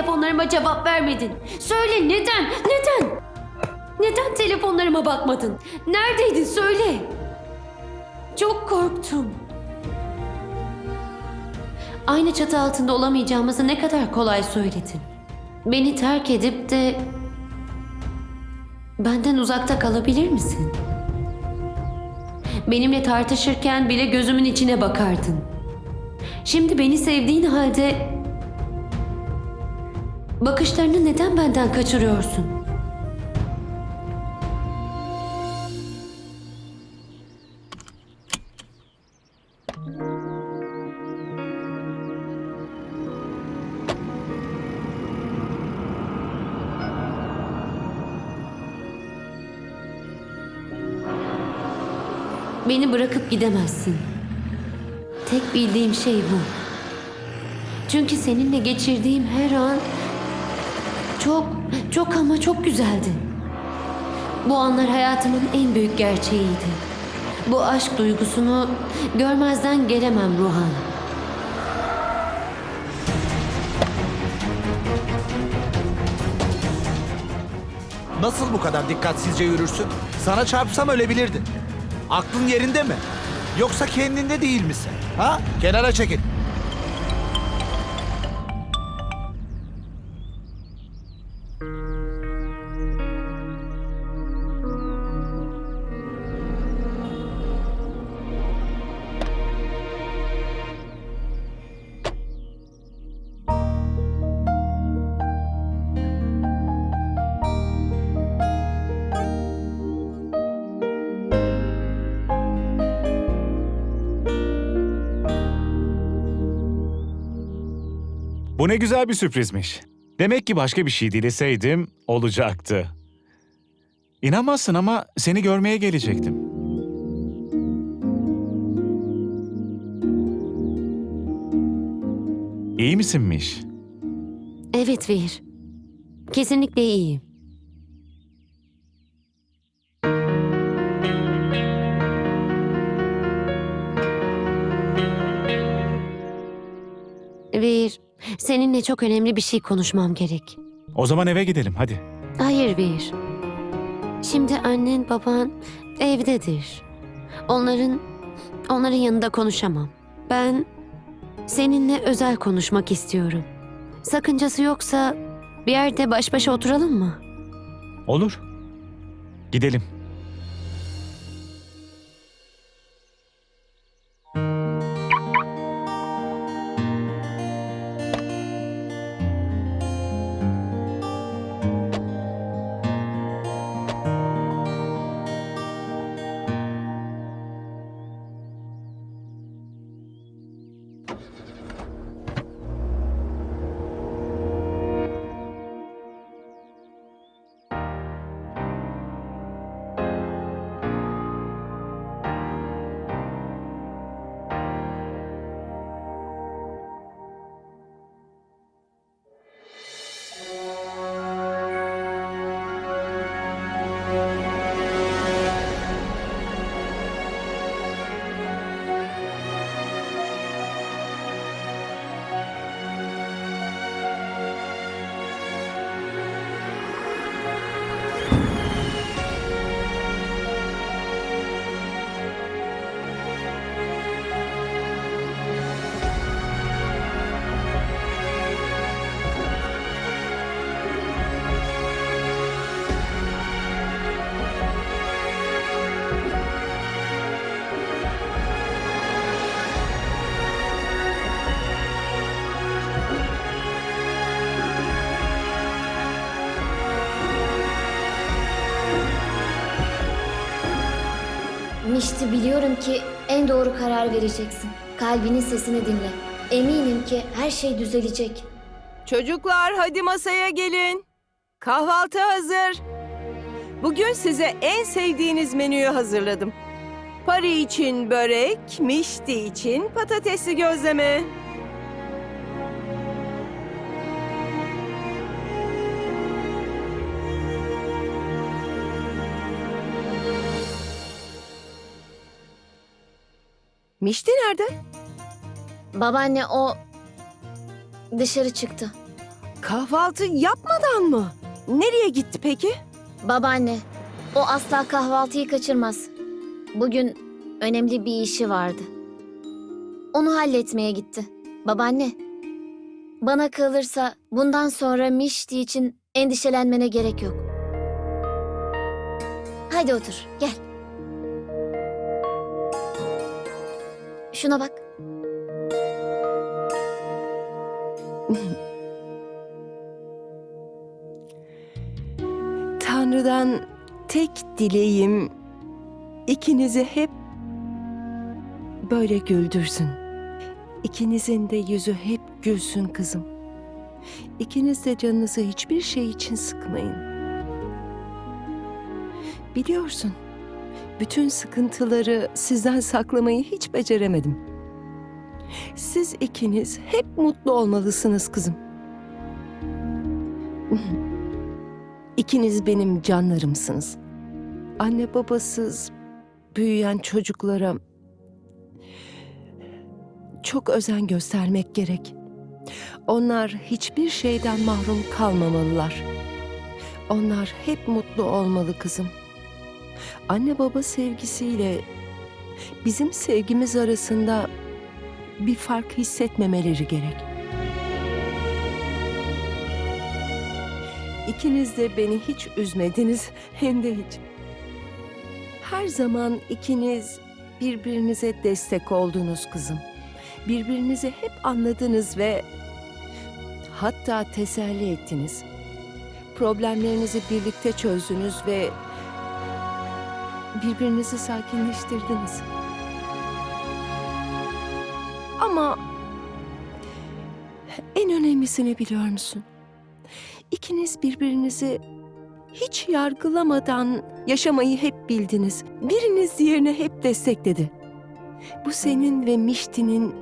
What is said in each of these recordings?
telefonlarıma cevap vermedin? Söyle neden? Neden? Neden telefonlarıma bakmadın? Neredeydin söyle. Çok korktum. Aynı çatı altında olamayacağımızı ne kadar kolay söyledin. Beni terk edip de benden uzakta kalabilir misin? Benimle tartışırken bile gözümün içine bakardın. Şimdi beni sevdiğin halde bakışlarını neden benden kaçırıyorsun? Beni bırakıp gidemezsin. Tek bildiğim şey bu. Çünkü seninle geçirdiğim her an çok, çok ama çok güzeldi. Bu anlar hayatımın en büyük gerçeğiydi. Bu aşk duygusunu görmezden gelemem Ruhan. Nasıl bu kadar dikkatsizce yürürsün? Sana çarpsam ölebilirdin. Aklın yerinde mi? Yoksa kendinde değil misin? Ha? Kenara çekil. Bu ne güzel bir sürprizmiş. Demek ki başka bir şey dileseydim olacaktı. İnanmazsın ama seni görmeye gelecektim. İyi misinmiş? Evet Vehir. Kesinlikle iyiyim. Vehir, seninle çok önemli bir şey konuşmam gerek. O zaman eve gidelim hadi. Hayır Vehir. Şimdi annen baban evdedir. Onların onların yanında konuşamam. Ben seninle özel konuşmak istiyorum. Sakıncası yoksa bir yerde baş başa oturalım mı? Olur. Gidelim. Mişti biliyorum ki en doğru karar vereceksin. Kalbinin sesini dinle. Eminim ki her şey düzelecek. Çocuklar hadi masaya gelin. Kahvaltı hazır. Bugün size en sevdiğiniz menüyü hazırladım. Pari için börek, mişti için patatesli gözleme. Mişti nerede? Babaanne o Dışarı çıktı. Kahvaltı yapmadan mı? Nereye gitti peki? Babaanne, o asla kahvaltıyı kaçırmaz. Bugün önemli bir işi vardı. Onu halletmeye gitti. Babaanne, bana kalırsa bundan sonra Mişti için endişelenmene gerek yok. Hadi otur, gel. Şuna bak. Tanrı'dan tek dileğim ikinizi hep böyle güldürsün. İkinizin de yüzü hep gülsün kızım. İkiniz de canınızı hiçbir şey için sıkmayın. Biliyorsun, bütün sıkıntıları sizden saklamayı hiç beceremedim. Siz ikiniz hep mutlu olmalısınız kızım. İkiniz benim canlarımsınız. Anne babasız büyüyen çocuklara çok özen göstermek gerek. Onlar hiçbir şeyden mahrum kalmamalılar. Onlar hep mutlu olmalı kızım. Anne baba sevgisiyle bizim sevgimiz arasında bir fark hissetmemeleri gerek. İkiniz de beni hiç üzmediniz hem de hiç. Her zaman ikiniz birbirinize destek oldunuz kızım. Birbirinizi hep anladınız ve hatta teselli ettiniz. Problemlerinizi birlikte çözdünüz ve birbirinizi sakinleştirdiniz. Ama en önemlisini biliyor musun? İkiniz birbirinizi hiç yargılamadan yaşamayı hep bildiniz. Biriniz diğerine hep destekledi. Bu senin ve Mişti'nin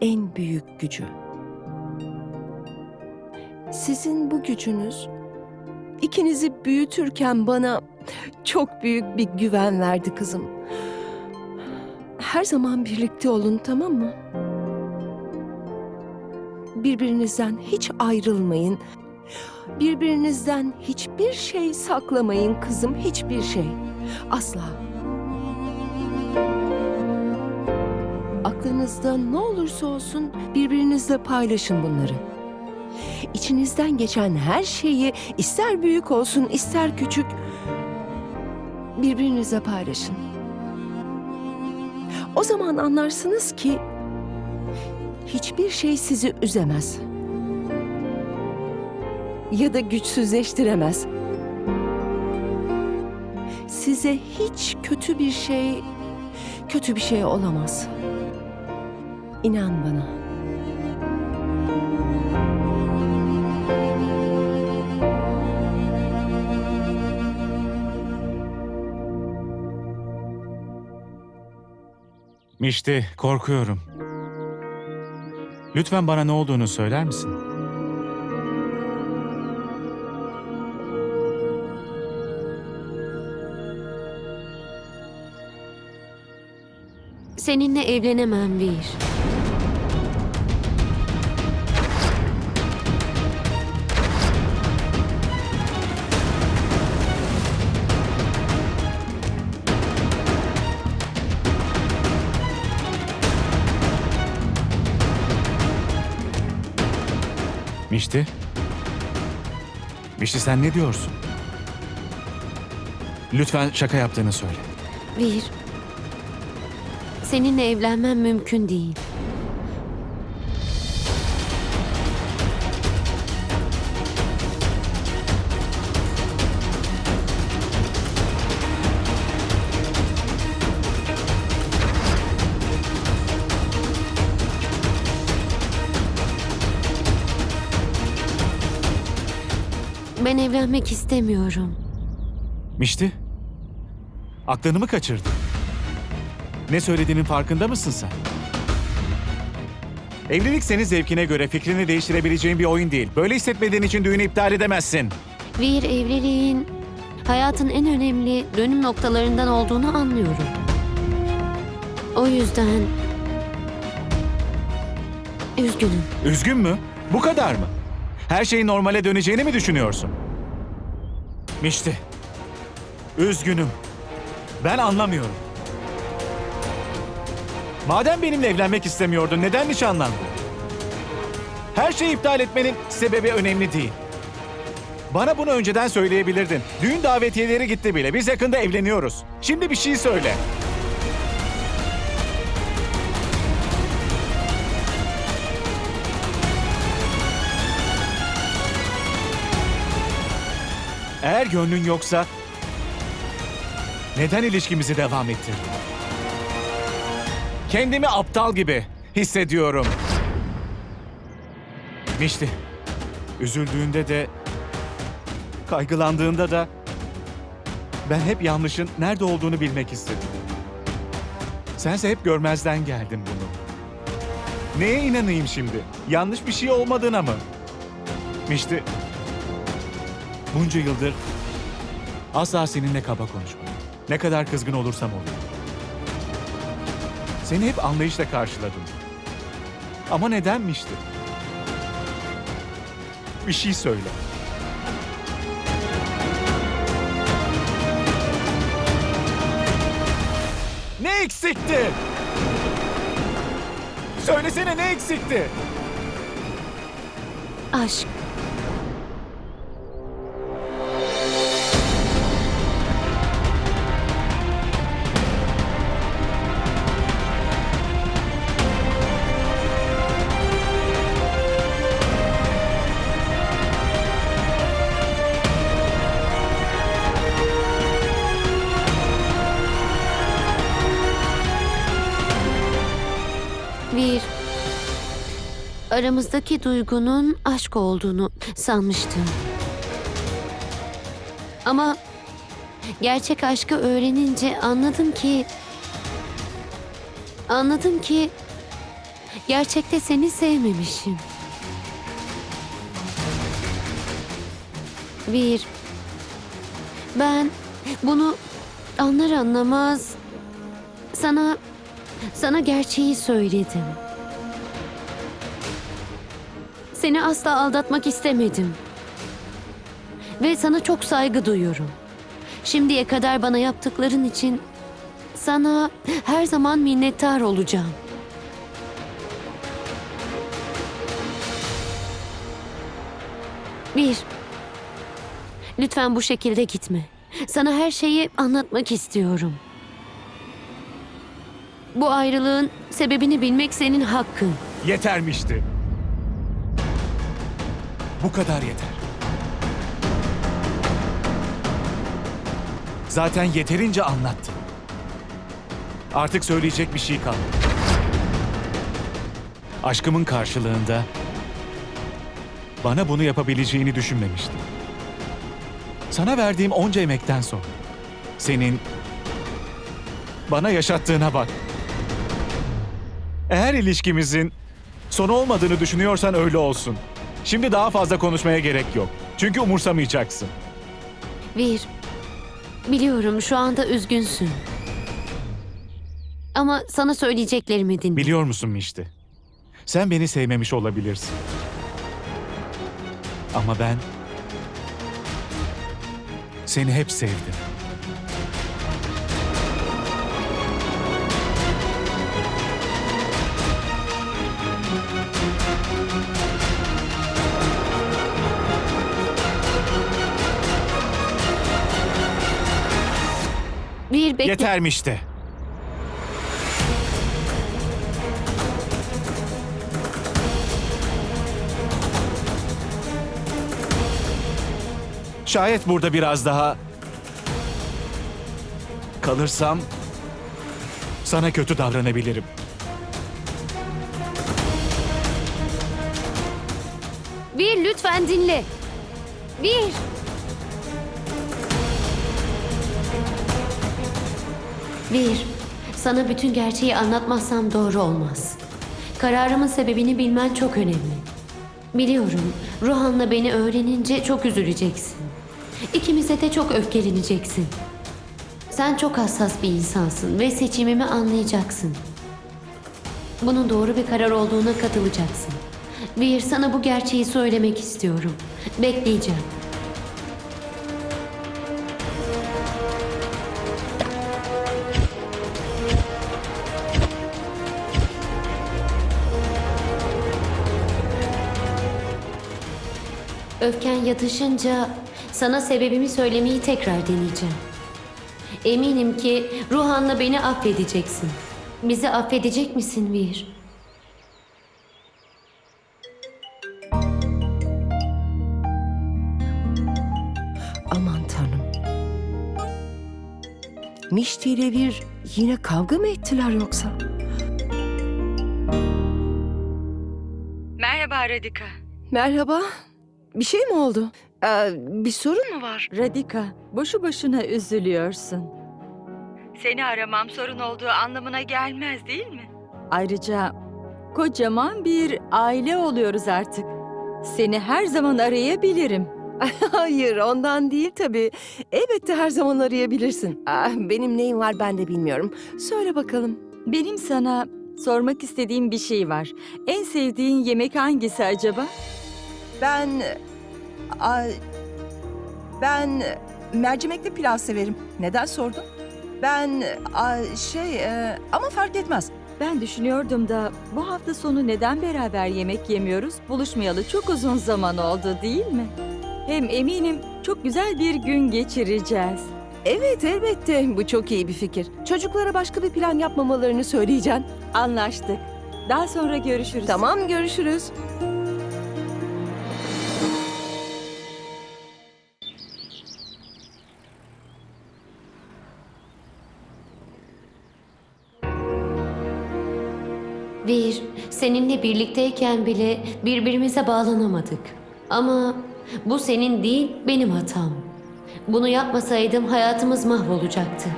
en büyük gücü. Sizin bu gücünüz ikinizi büyütürken bana çok büyük bir güven verdi kızım. Her zaman birlikte olun tamam mı? Birbirinizden hiç ayrılmayın. Birbirinizden hiçbir şey saklamayın kızım, hiçbir şey. Asla. Aklınızda ne olursa olsun birbirinizle paylaşın bunları. İçinizden geçen her şeyi ister büyük olsun ister küçük birbirinize paylaşın. O zaman anlarsınız ki hiçbir şey sizi üzemez. Ya da güçsüzleştiremez. Size hiç kötü bir şey, kötü bir şey olamaz. İnan bana. Mişti, korkuyorum. Lütfen bana ne olduğunu söyler misin? Seninle evlenemem Vir. Mişti? Mişti sen ne diyorsun? Lütfen şaka yaptığını söyle. Vir. Seninle evlenmem mümkün değil. Evlenmek istemiyorum. Mişti? Aklını mı kaçırdın? Ne söylediğinin farkında mısın sen? Evlilik senin zevkine göre fikrini değiştirebileceğin bir oyun değil. Böyle hissetmediğin için düğünü iptal edemezsin. Bir evliliğin hayatın en önemli dönüm noktalarından olduğunu anlıyorum. O yüzden Üzgünüm. Üzgün mü? Bu kadar mı? Her şeyin normale döneceğini mi düşünüyorsun? Mişti. Üzgünüm. Ben anlamıyorum. Madem benimle evlenmek istemiyordun, neden nişanlandın? Her şeyi iptal etmenin sebebi önemli değil. Bana bunu önceden söyleyebilirdin. Düğün davetiyeleri gitti bile. Biz yakında evleniyoruz. Şimdi bir şey söyle. Eğer gönlün yoksa neden ilişkimizi devam ettirdin? Kendimi aptal gibi hissediyorum. Mişti, üzüldüğünde de, kaygılandığında da ben hep yanlışın nerede olduğunu bilmek istedim. Sense hep görmezden geldin bunu. Neye inanayım şimdi? Yanlış bir şey olmadığına mı? Mişti, Bunca yıldır asla seninle kaba konuşmadım. Ne kadar kızgın olursam olayım. Seni hep anlayışla karşıladım. Ama nedenmişti? Bir şey söyle. Ne eksikti? Söylesene ne eksikti? Aşk. Aramızdaki duygunun aşk olduğunu sanmıştım. Ama gerçek aşkı öğrenince anladım ki anladım ki gerçekte seni sevmemişim. Bir ben bunu anlar anlamaz sana sana gerçeği söyledim. Seni asla aldatmak istemedim. Ve sana çok saygı duyuyorum. Şimdiye kadar bana yaptıkların için sana her zaman minnettar olacağım. Bir, lütfen bu şekilde gitme. Sana her şeyi anlatmak istiyorum. Bu ayrılığın sebebini bilmek senin hakkın. Yetermişti. Bu kadar yeter. Zaten yeterince anlattım. Artık söyleyecek bir şey kalmadı. Aşkımın karşılığında bana bunu yapabileceğini düşünmemiştim. Sana verdiğim onca emekten sonra senin bana yaşattığına bak. Eğer ilişkimizin sonu olmadığını düşünüyorsan öyle olsun. Şimdi daha fazla konuşmaya gerek yok. Çünkü umursamayacaksın. Bir, biliyorum şu anda üzgünsün. Ama sana söyleyeceklerimi dinle. Biliyor musun Mişti? Sen beni sevmemiş olabilirsin. Ama ben seni hep sevdim. Bekle. Yeter Mişti. Şayet burada biraz daha kalırsam sana kötü davranabilirim. Bir lütfen dinle. Bir. Bir. Sana bütün gerçeği anlatmazsam doğru olmaz. Kararımın sebebini bilmen çok önemli. Biliyorum, Ruhan'la beni öğrenince çok üzüleceksin. İkimize de çok öfkeleneceksin. Sen çok hassas bir insansın ve seçimimi anlayacaksın. bunun doğru bir karar olduğuna katılacaksın. Vir sana bu gerçeği söylemek istiyorum. Bekleyeceğim. Öfken yatışınca sana sebebimi söylemeyi tekrar deneyeceğim. Eminim ki Ruhan'la beni affedeceksin. Bizi affedecek misin Vir? Aman tanrım. Mişti ile bir yine kavga mı ettiler yoksa? Merhaba Radika. Merhaba. Bir şey mi oldu? Ee, bir sorun mu var? Radika, boşu boşuna üzülüyorsun. Seni aramam sorun olduğu anlamına gelmez değil mi? Ayrıca kocaman bir aile oluyoruz artık. Seni her zaman arayabilirim. Hayır ondan değil tabii. Elbette her zaman arayabilirsin. Ah, benim neyim var ben de bilmiyorum. Söyle bakalım. Benim sana sormak istediğim bir şey var. En sevdiğin yemek hangisi acaba? Ben... Ay, ben mercimekli pilav severim. Neden sordun? Ben ay, şey e, ama fark etmez. Ben düşünüyordum da bu hafta sonu neden beraber yemek yemiyoruz? Buluşmayalı çok uzun zaman oldu değil mi? Hem eminim çok güzel bir gün geçireceğiz. Evet elbette bu çok iyi bir fikir. Çocuklara başka bir plan yapmamalarını söyleyeceğim. Anlaştık. Daha sonra görüşürüz. Tamam görüşürüz. Seninle birlikteyken bile birbirimize bağlanamadık. Ama bu senin değil, benim hatam. Bunu yapmasaydım hayatımız mahvolacaktı.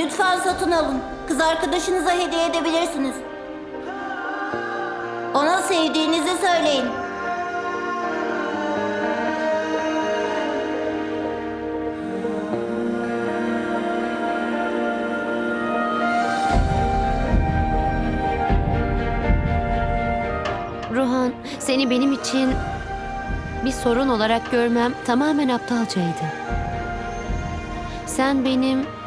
Lütfen satın alın. Kız arkadaşınıza hediye edebilirsiniz. Ona sevdiğinizi söyleyin. Ruhan, seni benim için bir sorun olarak görmem tamamen aptalcaydı. Sen benim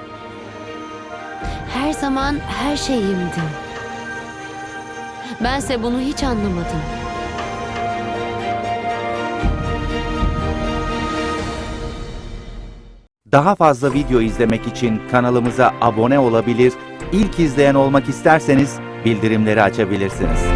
her zaman her şeyimdin. Bense bunu hiç anlamadım. Daha fazla video izlemek için kanalımıza abone olabilir, ilk izleyen olmak isterseniz bildirimleri açabilirsiniz.